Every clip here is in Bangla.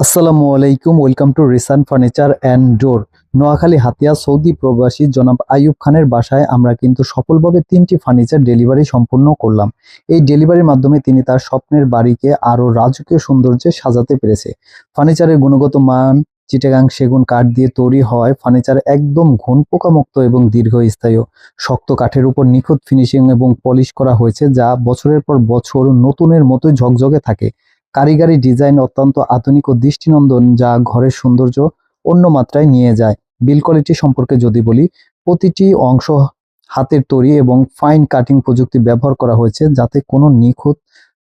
আসসালামু আলাইকুম, welcome to Risan furniture and door. Noakhali Hatiya Saudi প্রবাসী জনাব আইয়ুব খানের বাসায় আমরা কিন্তু সফলভাবে তিনটি ফার্নিচার ডেলিভারি সম্পূর্ণ করলাম। এই ডেলিভারির মাধ্যমে তিনি তার স্বপ্নের বাড়িকে আরও রাজকীয় সৌন্দর্যে সাজাতে পেরেছে। ফার্নিচারের গুণগত মান, চিটাগাং সেগুন কাঠ দিয়ে তৈরি হওয়ায় ফার্নিচার একদম ঘুণ পোকামুক্ত এবং দীর্ঘস্থায়ী। শক্ত কাঠের উপর নিখুঁত ফিনিশিং এবং পলিশ করা হয়েছে, যা বছরের পর বছর নতুনের মতোই ঝকঝকে থাকে। কারিগরি ডিজাইন অত্যন্ত আধুনিক ও দৃষ্টিনন্দন যা ঘরের সৌন্দর্য অন্য মাত্রায় নিয়ে যায়। বিল কোয়ালিটি সম্পর্কে যদি বলি, প্রতিটি অংশ হাতের তৈরি এবং ফাইন কাটিং প্রযুক্তি ব্যবহার করা হয়েছে যাতে কোনো নিখুঁত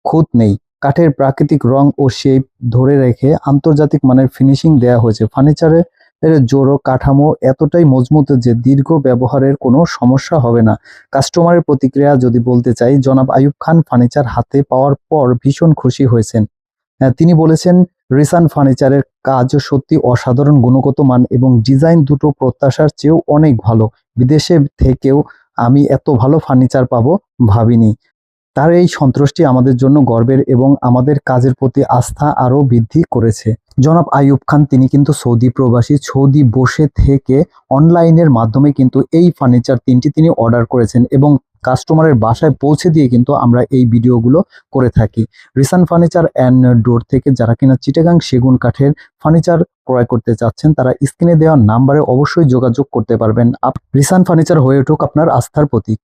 খুঁত নেই। কাঠের প্রাকৃতিক রং ও শেপ ধরে রেখে আন্তর্জাতিক মানের ফিনিশিং দেওয়া হয়েছে। ফার্নিচারের এর জোড়ো কাঠামো এতটাই মজবুত যে দীর্ঘ ব্যবহারের কোনো সমস্যা হবে না। কাস্টমারের প্রতিক্রিয়া যদি বলতে চাই, জনাব আয়ুব খান ফার্নিচার হাতে পাওয়ার পর ভীষণ খুশি হয়েছেন। তিনি বলেছেন, রিসান ফার্নিচারের কাজ সত্যি অসাধারণ, গুণগত মান এবং ডিজাইন দুটো প্রত্যাশার চেয়েও অনেক ভালো। বিদেশে থেকেও আমি এত ভালো ফার্নিচার পাবো ভাবিনি। তার এই সন্তুষ্টি আমাদের জন্য গর্বের এবং আমাদের কাজের প্রতি আস্থা আরও বৃদ্ধি করেছে। জনাব আইয়ুব খান, তিনি কিন্তু সৌদি প্রবাসী, সৌদি বসে থেকে অনলাইনের মাধ্যমে কিন্তু এই ফার্নিচার তিনটি তিনি অর্ডার করেছেন এবং কাস্টমারের বাসায় পৌঁছে দিয়ে কিন্তু আমরা এই ভিডিওগুলো করে থাকি। রিসান ফার্নিচার অ্যান্ড ডোর থেকে যারা কিনা চিটাগাং সেগুন কাঠের ফার্নিচার ক্রয় করতে চাচ্ছেন, তারা স্ক্রিনে দেওয়া নাম্বারে অবশ্যই যোগাযোগ করতে পারবেন। রিসান ফার্নিচার হয়ে উঠুক আপনার আস্থার প্রতীক।